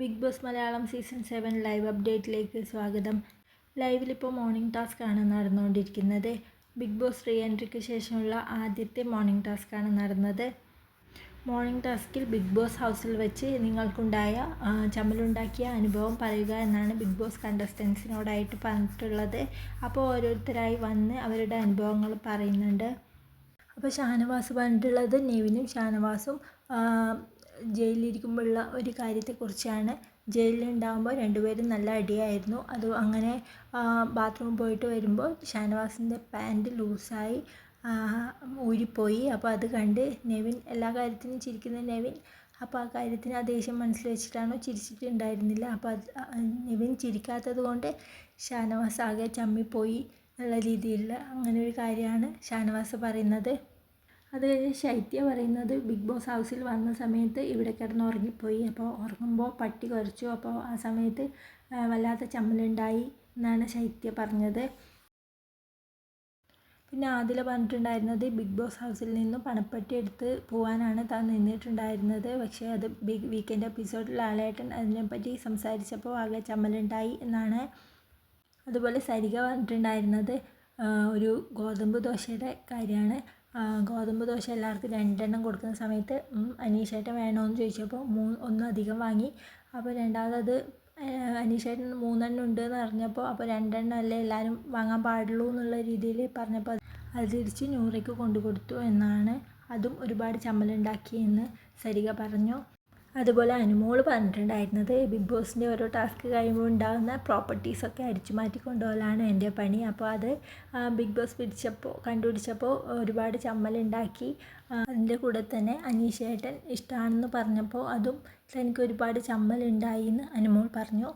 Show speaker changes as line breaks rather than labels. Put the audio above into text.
Big Boss Malayalam season seven live അപ്ഡേറ്റിലേക്ക് സ്വാഗതം. ലൈവിലിപ്പോൾ morning task ആണ് നടന്നുകൊണ്ടിരിക്കുന്നത്. ബിഗ് ബോസ് റീ എൻട്രിക്ക് ശേഷമുള്ള ആദ്യത്തെ മോർണിംഗ് ടാസ്ക് ആണ് നടന്നത്. മോർണിംഗ് ടാസ്കിൽ ബിഗ് ബോസ് ഹൗസിൽ വെച്ച് നിങ്ങൾക്കുണ്ടായ ചമ്മലുണ്ടാക്കിയ അനുഭവം പറയുക എന്നാണ് ബിഗ് ബോസ് കണ്ടസ്റ്റൻസിനോടായിട്ട് പറഞ്ഞിട്ടുള്ളത്. അപ്പോൾ ഓരോരുത്തരായി വന്ന് അവരുടെ അനുഭവങ്ങൾ പറയുന്നുണ്ട്. അപ്പോൾ ഷാനവാസ് പറഞ്ഞിട്ടുള്ളത് നെവിനും ഷാനവാസും ജയിലിലിരിക്കുമ്പോഴുള്ള ഒരു കാര്യത്തെക്കുറിച്ചാണ് ജയിലിലുണ്ടാകുമ്പോൾ രണ്ടുപേരും നല്ല അടിയായിരുന്നു. അത് അങ്ങനെ ബാത്റൂമിൽ പോയിട്ട് വരുമ്പോൾ ഷാനവാസിന്റെ പാന്റ് ലൂസായി ഊരിപ്പോയി. അപ്പോൾ അത് കണ്ട് നെവിൻ എല്ലാ കാര്യത്തിനും ചിരിക്കുന്ന നെവിൻ അപ്പോൾ ആ കാര്യത്തിന് ആ ദേഷ്യം മനസ്സിൽ വെച്ചിട്ടാണോ ചിരിച്ചിട്ടുണ്ടായിരുന്നില്ല. അപ്പോൾ അത് നെവിൻ ചിരിക്കാത്തത് കൊണ്ട് ഷാനവാസ് ആകെ ചമ്മിപ്പോയി എന്നുള്ള രീതിയിലുള്ള അങ്ങനെ ഒരു കാര്യമാണ് ഷാനവാസ് പറയുന്നത്. അത് കഴിഞ്ഞ് ശൈത്യ പറയുന്നത് ബിഗ് ബോസ് ഹൗസിൽ വന്ന സമയത്ത് ഇവിടെ കിടന്ന് ഉറങ്ങിപ്പോയി. അപ്പോൾ ഉറങ്ങുമ്പോൾ പട്ടി കുറച്ചു അപ്പോൾ ആ സമയത്ത് വല്ലാത്ത ചമ്മലുണ്ടായി എന്നാണ് ശൈത്യ പറഞ്ഞത്. പിന്നെ ആദില പറഞ്ഞിട്ടുണ്ടായിരുന്നത് ബിഗ് ബോസ് ഹൗസിൽ നിന്നും പണപ്പെട്ടി എടുത്ത് പോകാനാണ് താൻ നിന്നിട്ടുണ്ടായിരുന്നത്. പക്ഷേ അത് ബിഗ് വീക്കെൻഡ് എപ്പിസോഡിൽ ലാലേട്ടൻ അതിനെപ്പറ്റി സംസാരിച്ചപ്പോൾ ആകെ ചമ്മലുണ്ടായി എന്നാണ് അതുപോലെ സരിക പറഞ്ഞിട്ടുണ്ടായിരുന്നത്. ഒരു ഗോതമ്പ് ദോശയുടെ കാര്യമാണ്. ഗോതമ്പ് ദോശ എല്ലാവർക്കും രണ്ടെണ്ണം കൊടുക്കുന്ന സമയത്ത് അനീഷേട്ടൻ വേണമെന്ന് ചോദിച്ചപ്പോൾ മൂ ഒന്നും അധികം വാങ്ങി. അപ്പോൾ രണ്ടാമത് അനീഷേട്ടൻ മൂന്നെണ്ണം ഉണ്ട് എന്ന് പറഞ്ഞപ്പോൾ അപ്പോൾ രണ്ടെണ്ണം അല്ലേ എല്ലാവരും വാങ്ങാൻ പാടുള്ളൂ എന്നുള്ള രീതിയിൽ പറഞ്ഞപ്പോൾ അത് തിരിച്ച് നൂറയ്ക്ക് കൊണ്ടു കൊടുത്തു എന്നാണ്. അതും ഒരുപാട് ചമ്മലുണ്ടാക്കിയെന്ന് സരിക പറഞ്ഞു. അതുപോലെ അനുമോൾ പറഞ്ഞിട്ടുണ്ടായിരുന്നത് ബിഗ് ബോസിന്റെ ഓരോ ടാസ്ക് കഴിയുമ്പോൾ ഉണ്ടാകുന്ന പ്രോപ്പർട്ടീസൊക്കെ അരിച്ചു മാറ്റി കൊണ്ടുപോകലാണ് എന്റെ പണി. അപ്പോൾ അത് ബിഗ് ബോസ് പിടിച്ചപ്പോൾ കണ്ടുപിടിച്ചപ്പോൾ ഒരുപാട് ചമ്മലുണ്ടാക്കി. അതിന്റെ കൂടെ തന്നെ അനീഷേട്ടൻ ഇഷ്ടമാണെന്ന് പറഞ്ഞപ്പോൾ അതും തനിക്ക് ഒരുപാട് ചമ്മലുണ്ടായി എന്ന് അനുമോൾ പറഞ്ഞു.